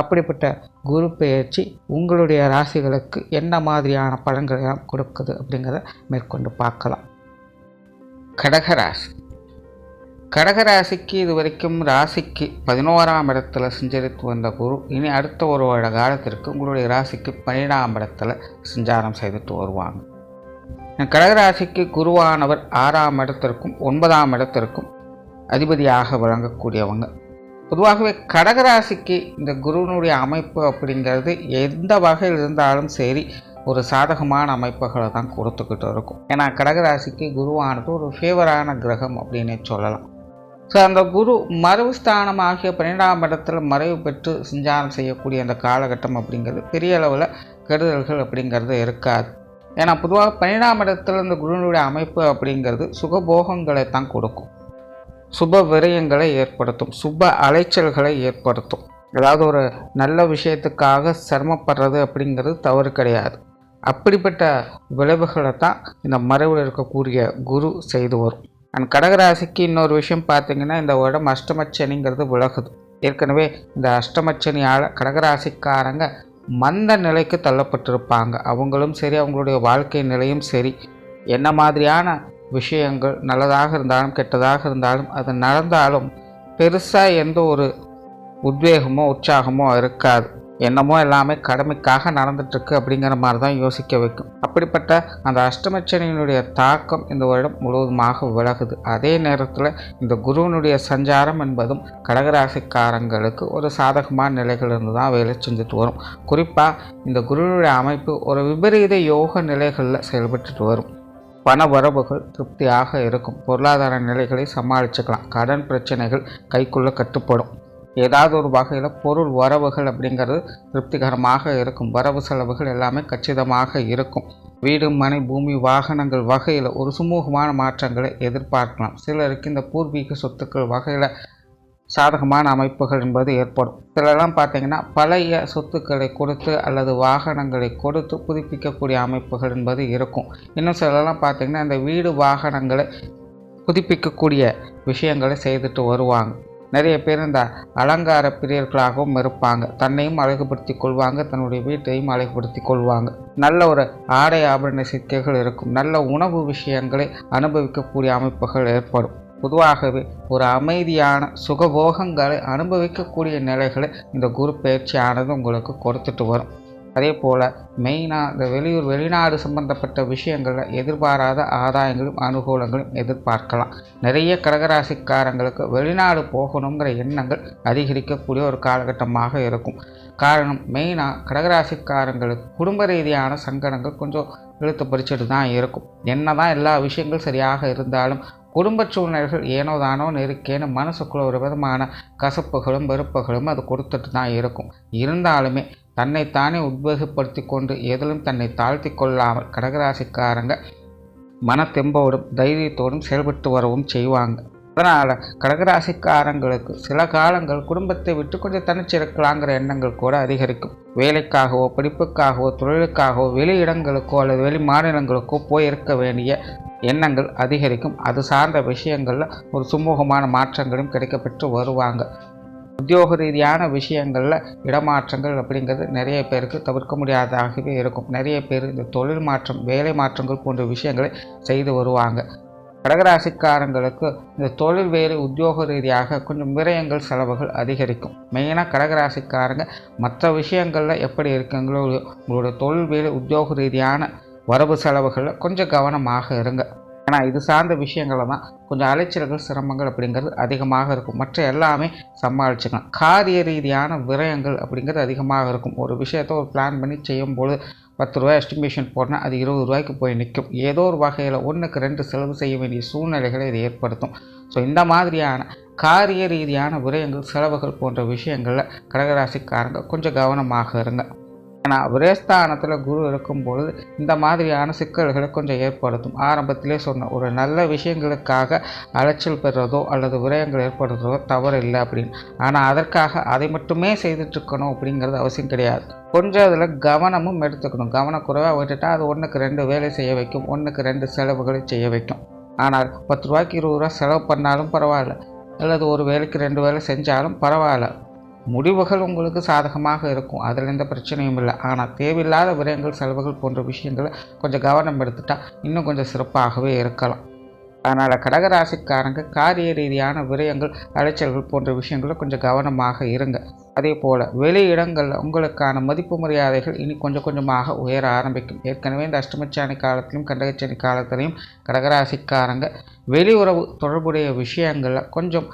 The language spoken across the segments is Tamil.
அப்படிப்பட்ட குரு பெயர்ச்சி உங்களுடைய ராசிகளுக்கு என்ன மாதிரியான பலன்களை எல்லாம் கொடுக்குது அப்படிங்கிறத மேற்கொண்டு பார்க்கலாம். கடகராசி கடகராசிக்கு இது வரைக்கும் ராசிக்கு பதினோராம் இடத்துல சஞ்சரித்து வந்த குரு இனி அடுத்த ஒரு வருட காலத்திற்கு உங்களுடைய ராசிக்கு பன்னிரெண்டாம் இடத்துல சஞ்சாரம் செய்துட்டு வருவாங்க. கடகராசிக்கு குருவானவர் ஆறாம் இடத்திற்கும் ஒன்பதாம் இடத்திற்கும் அதிபதியாக வழங்கக்கூடியவங்க பொதுவாகவே கடகராசிக்கு இந்த குருவினுடைய அமைப்பு அப்படிங்கிறது எந்த வகையில் இருந்தாலும் சரி ஒரு சாதகமான அமைப்புகளை தான் கொடுத்துக்கிட்டு இருக்கும். ஏன்னா கடகராசிக்கு குருவானது ஒரு ஃபேவரான கிரகம் அப்படின்னு சொல்லலாம். ஸோ அந்த குரு மறைவு ஸ்தானம் ஆகிய பன்னிரெண்டாம் இடத்துல மறைவு பெற்று சஞ்சாரம் செய்யக்கூடிய அந்த காலகட்டம் அப்படிங்கிறது பெரிய அளவில் கெடுதல்கள் அப்படிங்கிறது இருக்காது. ஏன்னா பொதுவாக பன்னிரெண்டாம் இடத்துல இந்த குருவினுடைய அமைப்பு அப்படிங்கிறது சுகபோகங்களை தான் கொடுக்கும். சுப விரயங்களை ஏற்படுத்தும் சுப அலைச்சல்களை ஏற்படுத்தும். அதாவது ஒரு நல்ல விஷயத்துக்காக சிரமப்படுறது அப்படிங்கிறது தவறு கிடையாது. அப்படிப்பட்ட விளைவுகளை தான் இந்த மறைவில் இருக்கக்கூடிய குரு செய்து வரும். அண்ட் கடகராசிக்கு இன்னொரு விஷயம் பார்த்தீங்கன்னா இந்த வருடம் அஷ்டமச்சனிங்கிறது விலகுது. ஏற்கனவே இந்த அஷ்டமச்சனியால் கடகராசிக்காரங்க மந்த நிலைக்கு தள்ளப்பட்டிருப்பாங்க. அவங்களும் சரி அவங்களுடைய வாழ்க்கை நிலையும் சரி. என்ன மாதிரியான விஷயங்கள் நல்லதாக இருந்தாலும் கெட்டதாக இருந்தாலும் அது நடந்தாலும் பெருசாக எந்த ஒரு உத்வேகமோ உற்சாகமோ இருக்காது. என்னமோ எல்லாமே கடமைக்காக நடந்துட்டுருக்கு அப்படிங்கிற மாதிரி தான் யோசிக்க வைக்கும். அப்படிப்பட்ட அந்த அஷ்டமச்சனியினுடைய தாக்கம் இந்த வருடம் முழுவதுமாக விலகுது. அதே நேரத்தில் இந்த குருவினுடைய சஞ்சாரம் என்பதும் கடகராசிக்காரங்களுக்கு ஒரு சாதகமான நிலைகள் இருந்து தான் வேலை செஞ்சுட்டு வரும். குறிப்பாக இந்த குருவினுடைய அமைப்பு ஒரு விபரீத யோக நிலைகளில் செயல்பட்டுட்டு வரும். பண வரவுகள் திருப்தியாக இருக்கும். பொருளாதார நிலைகளை சமாளிச்சுக்கலாம். கடன் பிரச்சனைகள் கைக்குள்ளே கட்டுப்படும். ஏதாவது ஒரு வகையில் பொருள் வரவுகள் அப்படிங்கிறது திருப்திகரமாக இருக்கும். வரவு செலவுகள் எல்லாமே கச்சிதமாக இருக்கும். வீடு மனை பூமி வாகனங்கள் வகையில் ஒரு சுமூகமான மாற்றங்களை எதிர்பார்க்கலாம். சிலருக்கு இந்த பூர்வீக சொத்துக்கள் வகையில் சாதகமான அமைப்புகள் என்பது ஏற்படும். இதிலெல்லாம் பார்த்தீங்கன்னா பழைய சொத்துக்களை கொடுத்து அல்லது வாகனங்களை கொடுத்து புதுப்பிக்கக்கூடிய அமைப்புகள் என்பது இருக்கும். இன்னும் சிலலாம் பார்த்தீங்கன்னா இந்த வீடு வாகனங்களை புதுப்பிக்கக்கூடிய விஷயங்களை செய்துட்டு வருவாங்க. நிறைய பேர் இந்த அலங்கார பிரியர்களாகவும் இருப்பாங்க. தன்னையும் அழகுபடுத்தி கொள்வாங்க தன்னுடைய வீட்டையும் அழகுபடுத்தி கொள்வாங்க. நல்ல ஒரு ஆடை ஆபரண சிக்கைகள் இருக்கும். நல்ல உணவு விஷயங்களை அனுபவிக்கக்கூடிய அமைப்புகள் ஏற்படும். பொதுவாகவே ஒரு அமைதியான சுகபோகங்களை அனுபவிக்கக்கூடிய நிலைகளை இந்த குரு பயிற்சியானது உங்களுக்கு கொடுத்துட்டு வரும். அதே போல் மெயினாக இந்த வெளியூர் வெளிநாடு சம்பந்தப்பட்ட விஷயங்களில் எதிர்பாராத ஆதாயங்களும் அனுகூலங்களும் எதிர்பார்க்கலாம். நிறைய கடகராசிக்காரங்களுக்கு வெளிநாடு போகணுங்கிற எண்ணங்கள் அதிகரிக்கக்கூடிய ஒரு காலகட்டமாக இருக்கும். காரணம் மெயினாக கடகராசிக்காரங்களுக்கு குடும்ப ரீதியான சங்கடங்கள் கொஞ்சம் இழுத்து பறிச்சுட்டு தான் இருக்கும். என்ன தான் எல்லா விஷயங்கள் சரியாக இருந்தாலும் குடும்ப சூழ்நிலைகள் ஏனோ தானோ நெருக்கேன்னு மனசுக்குள்ள ஒரு விதமான கசப்புகளும் வெறுப்புகளும் அது கொடுத்துட்டு தான் இருக்கும். இருந்தாலுமே தன்னைத்தானே உத்வேகப்படுத்தி கொண்டு எதிலும் தன்னை தாழ்த்தி கொள்ளாமல் கடகராசிக்காரங்க மனத்தெம்போடும் தைரியத்தோடும் செயல்பட்டு வரவும் செய்வாங்க. அதனால் கடகராசிக்காரங்களுக்கு சில காலங்கள் குடும்பத்தை விட்டு கொஞ்சம் தனிச்சிருக்கலாங்கிற எண்ணங்கள் கூட அதிகரிக்கும். வேலைக்காகவோ படிப்புக்காகவோ தொழிலுக்காகவோ வெளி இடங்களுக்கோ அல்லது வெளி மாநிலங்களுக்கோ போய் இருக்க வேண்டிய எண்ணங்கள் அதிகரிக்கும். அது சார்ந்த விஷயங்களில் ஒரு சுமூகமான மாற்றங்களும் கிடைக்கப்பெற்று வருவாங்க. உத்தியோக ரீதியான விஷயங்களில் இடமாற்றங்கள் அப்படிங்கிறது நிறைய பேருக்கு தவிர்க்க முடியாததாகவே இருக்கும். நிறைய பேர் இந்த தொழில் மாற்றம் வேலை மாற்றங்கள் போன்ற விஷயங்களை செய்து வருவாங்க. கடகராசிக்காரங்களுக்கு இந்த தொழில் வேறு உத்தியோக ரீதியாக கொஞ்சம் விரயங்கள் செலவுகள் அதிகரிக்கும். மெயினாக கடகராசிக்காரங்க மற்ற விஷயங்களில் எப்படி இருக்குங்களோ உங்களோட தொழில் வேறு உத்தியோக ரீதியான வரவு செலவுகளில் கொஞ்சம் கவனமாக இருங்க. ஏன்னா இது சார்ந்த விஷயங்களை தான் கொஞ்சம் அலைச்சல்கள் சிரமங்கள் அப்படிங்கிறது அதிகமாக இருக்கும். மற்ற எல்லாமே சமாளிச்சுக்கலாம். காரிய ரீதியான விரயங்கள் அப்படிங்கிறது அதிகமாக இருக்கும். ஒரு விஷயத்தை ஒரு பிளான் பண்ணி செய்யும்போது பத்து ரூபாய் எஸ்டிமேஷன் போட்டால் அது இருபது ரூபாய்க்கு போய் நிற்கும். ஏதோ ஒரு வகையில் ஒன்றுக்கு ரெண்டு செலவு செய்ய வேண்டிய சூழ்நிலைகளை இது ஏற்படுத்தும். ஸோ இந்த மாதிரியான காரிய ரீதியான விரயங்கள் செலவுகள் போன்ற விஷயங்களில் கடகராசிக்காரங்க கொஞ்சம் கவனமாக இருங்க. ஆனால் விரேஸ்தானத்தில் குரு இருக்கும் பொழுது இந்த மாதிரியான சிக்கல்களை கொஞ்சம் ஏற்படுத்தும். ஆரம்பத்திலே சொன்ன ஒரு நல்ல விஷயங்களுக்காக அலைச்சல் பெறுறதோ அல்லது விரயங்கள் ஏற்படுறதோ தவறு இல்லை அப்படின்னு. ஆனால் அதற்காக அதை மட்டுமே செய்துட்ருக்கணும் அப்படிங்கிறது அவசியம் கிடையாது. கொஞ்சம் அதில் கவனமும் எடுத்துக்கணும். கவனக்குறைவாக விட்டுட்டால் அது ஒன்றுக்கு ரெண்டு வேலை செய்ய வைக்கும் ஒன்றுக்கு ரெண்டு செலவுகளை செய்ய வைக்கும். ஆனால் பத்து ரூபாய்க்கு இருபது ரூபா செலவு பண்ணாலும் பரவாயில்ல. அல்லது ஒரு வேலைக்கு ரெண்டு வேலை செஞ்சாலும் பரவாயில்ல. முடிவுகள் உங்களுக்கு சாதகமாக இருக்கும். அதில் எந்த பிரச்சனையும் இல்லை. ஆனால் தேவையில்லாத விரயங்கள் செலவுகள் போன்ற விஷயங்களை கொஞ்சம் கவனம் எடுத்துட்டால் இன்னும் கொஞ்சம் சிறப்பாகவே இருக்கலாம். அதனால் கடகராசிக்காரங்க காரிய ரீதியான விரயங்கள் அலைச்சல்கள் போன்ற விஷயங்களில் கொஞ்சம் கவனமாக இருங்க. அதே போல் வெளி இடங்களில் உங்களுக்கான மதிப்பு மரியாதைகள் இனி கொஞ்சம் கொஞ்சமாக உயர ஆரம்பிக்கும். ஏற்கனவே இந்த அஷ்டமச்சாணி காலத்திலும் கண்டகச்சாணி காலத்திலையும் கடகராசிக்காரங்க வெளியுறவு தொடர்புடைய விஷயங்களில் கொஞ்சம்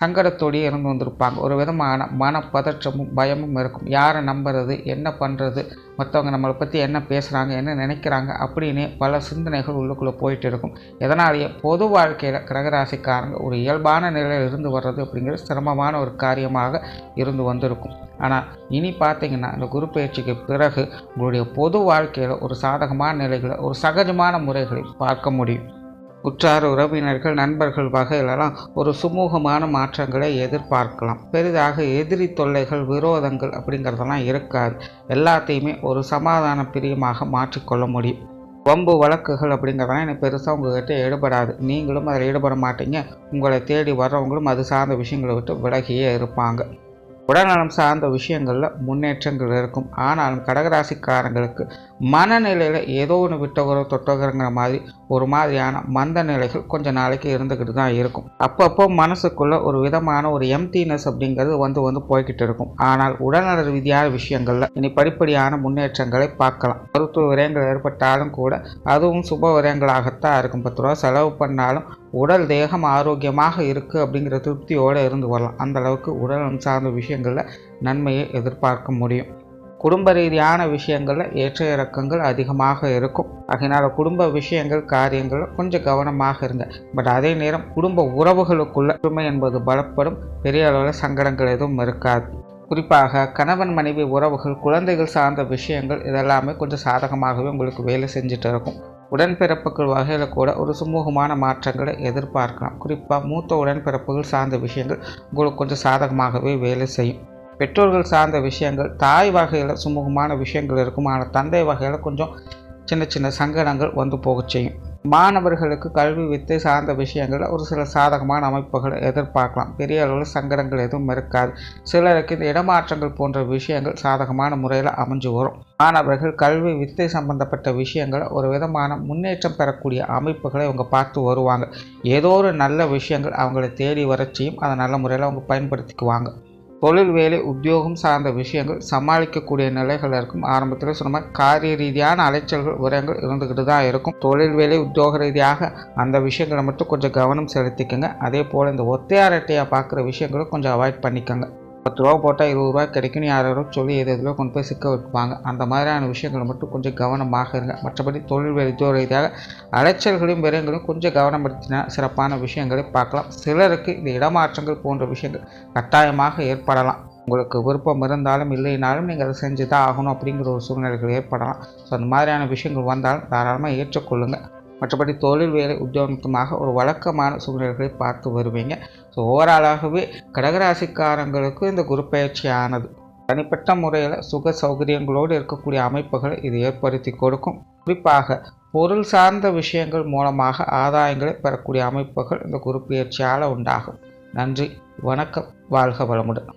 சங்கடத்தோடு இருந்து வந்திருப்பாங்க. ஒரு விதமான மனப்பதற்றமும் பயமும் இருக்கும். யாரை நம்புறது என்ன பண்ணுறது மற்றவங்க நம்மளை பற்றி என்ன பேசுகிறாங்க என்ன நினைக்கிறாங்க அப்படின்னு பல சிந்தனைகள் உள்ளுக்குள்ளே போயிட்டு இருக்கும். இதனாலேயே பொது வாழ்க்கையில் கிரகராசிக்காரங்க ஒரு இயல்பான நிலையில் இருந்து வர்றது அப்படிங்கிறது சிரமமான ஒரு காரியமாக இருந்து வந்திருக்கும். ஆனால் இனி பார்த்தீங்கன்னா இந்த குரு பயிற்சிக்கு பிறகு உங்களுடைய பொது வாழ்க்கையில் ஒரு சாதகமான நிலைகளை ஒரு சகஜமான முறைகளை பார்க்க முடியும். உற்றார் உறவினர்கள் நண்பர்கள் வகையிலெல்லாம் ஒரு சுமூகமான மாற்றங்களை எதிர்பார்க்கலாம். பெரிதாக எதிரி தொல்லைகள் விரோதங்கள் அப்படிங்கிறதெல்லாம் இருக்காது. எல்லாத்தையுமே ஒரு சமாதான பிரியமாக மாற்றிக்கொள்ள முடியும். வம்பு வழக்குகள் அப்படிங்கிறதெல்லாம் எனக்கு பெருசாக உங்கள்கிட்ட ஈடுபடாது. நீங்களும் அதில் ஈடுபட மாட்டீங்க. உங்களை தேடி வர்றவங்களும் அது சார்ந்த விஷயங்களை விட்டு விலகியே இருப்பாங்க. உடல்நலம் சார்ந்த விஷயங்களில் முன்னேற்றங்கள் இருக்கும். ஆனாலும் கடகராசிக்காரங்களுக்கு மனநிலையில் ஏதோ ஒன்று விட்டவரோ தொட்டவரங்கிற மாதிரி ஒரு மாதிரியான மந்த நிலைகள் கொஞ்சம் நாளைக்கு இருந்துக்கிட்டு தான் இருக்கும். அப்பப்போ மனசுக்குள்ளே ஒரு விதமான ஒரு எம்டினஸ் அப்படிங்கிறது வந்து வந்து போய்கிட்டு இருக்கும். ஆனால் உடல்நல ரீதியான விஷயங்களில் இனி படிப்படியான முன்னேற்றங்களை பார்க்கலாம். மருத்துவ விரயங்கள் ஏற்பட்டாலும் கூட அதுவும் சுப விரயங்களாகத்தான் இருக்கும். பத்து ரூபா செலவு பண்ணாலும் உடல் தேகம் ஆரோக்கியமாக இருக்குது அப்படிங்கிற திருப்தியோடு இருந்து வரலாம். அந்தளவுக்கு உடல் சார்ந்த விஷயங்களில் நன்மையை எதிர்பார்க்க முடியும். குடும்ப ரீதியான விஷயங்களில் ஏற்ற இறக்கங்கள் அதிகமாக இருக்கும். அதனால் குடும்ப விஷயங்கள் காரியங்கள் கொஞ்சம் கவனமாக இருங்க. பட் அதே நேரம் குடும்ப உறவுகளுக்குள்ள உரிமை என்பது பலப்படும். பெரிய அளவில் சங்கடங்கள் எதுவும் இருக்காது. குறிப்பாக கணவன் மனைவி உறவுகள் குழந்தைகள் சார்ந்த விஷயங்கள் இதெல்லாமே கொஞ்சம் சாதகமாகவே உங்களுக்கு வேலை செஞ்சுட்டு இருக்கும். உடன்பிறப்புகள் வகையில் கூட ஒரு சுமூகமான மாற்றங்களை எதிர்பார்க்கலாம். குறிப்பாக மூத்த உடன்பிறப்புகள் சார்ந்த விஷயங்கள் உங்களுக்கு கொஞ்சம் சாதகமாகவே வேலை செய்யும். பெற்றோர்கள் சார்ந்த விஷயங்கள் தாய் வகையில் சுமூகமான விஷயங்கள் இருக்கும் ஆனால் தந்தை வகையில் கொஞ்சம் சின்ன சின்ன சங்கடங்கள் வந்து போகச் செய்யும். மாணவர்களுக்கு கல்வி வித்தை சார்ந்த விஷயங்களில் ஒரு சில சாதகமான அமைப்புகளை எதிர்பார்க்கலாம். பெரிய அளவில் சங்கடங்கள் எதுவும் இருக்காது. சிலருக்கு இந்த இடமாற்றங்கள் போன்ற விஷயங்கள் சாதகமான முறையில் அமைஞ்சு வரும். மாணவர்கள் கல்வி வித்தை சம்பந்தப்பட்ட விஷயங்களை ஒரு விதமான முன்னேற்றம் பெறக்கூடிய அமைப்புகளை அவங்க பார்த்து வருவாங்க. ஏதோ ஒரு நல்ல விஷயங்கள் அவங்களை தேடி வரச்சியும் அதை நல்ல முறையில் அவங்க பயன்படுத்திக்குவாங்க. தொழில் வேலை உத்தியோகம் சார்ந்த விஷயங்கள் சமாளிக்கக்கூடிய நிலைகள் இருக்கும். ஆரம்பத்தில் சொன்ன காரிய ரீதியான அலைச்சல்கள் உரங்கள் இருந்துக்கிட்டு தான் இருக்கும். தொழில் வேலை உத்தியோக ரீதியாக அந்த விஷயங்களை மட்டும் கொஞ்சம் கவனம் செலுத்திக்கோங்க. அதே போல் இந்த ஒத்தையாரட்டையாக பார்க்குற விஷயங்களும் கொஞ்சம் அவாய்ட் பண்ணிக்கோங்க. பத்து ரூபா போட்டால் இருபது ரூபா கிடைக்கும்னு யாரோ சொல்லி எது எதிலோ கொண்டு போய் சிக்க வைப்பாங்க. அந்த மாதிரியான விஷயங்களை மட்டும் கொஞ்சம் கவனமாக இருங்க. மற்றபடி தொழில் வெளித்தோ ரீதியாக அலைச்சல்களையும் விரயங்களையும் கொஞ்சம் கவனப்படுத்தினா சிறப்பான விஷயங்களை பார்க்கலாம். சிலருக்கு இந்த இடமாற்றங்கள் போன்ற விஷயங்கள் கட்டாயமாக ஏற்படலாம். உங்களுக்கு விருப்பம் இருந்தாலும் இல்லைனாலும் நீங்கள் அதை செஞ்சு தான் ஆகணும் அப்படிங்கிற ஒரு சூழ்நிலைகள் ஏற்படலாம். ஸோ அந்த மாதிரியான விஷயங்கள் வந்தாலும் தாராளமாக ஏற்றுக்கொள்ளுங்கள் மற்றபடி தொழில் வேலை உத்தியோகமாக ஒரு வழக்கமான சூழ்நிலைகளை பார்த்து வருவீங்க. ஸோ ஓவராலாகவே கடகராசிக்காரங்களுக்கு இந்த குரு பயிற்சியானது தனிப்பட்ட முறையில் சுக சௌகரியங்களோடு இருக்கக்கூடிய அமைப்புகளை இது ஏற்படுத்தி கொடுக்கும். குறிப்பாக பொருள் சார்ந்த விஷயங்கள் மூலமாக ஆதாயங்களை பெறக்கூடிய அமைப்புகள் இந்த குரு பயிற்சியால் உண்டாகும். நன்றி வணக்கம் வாழ்க வளமுடன்.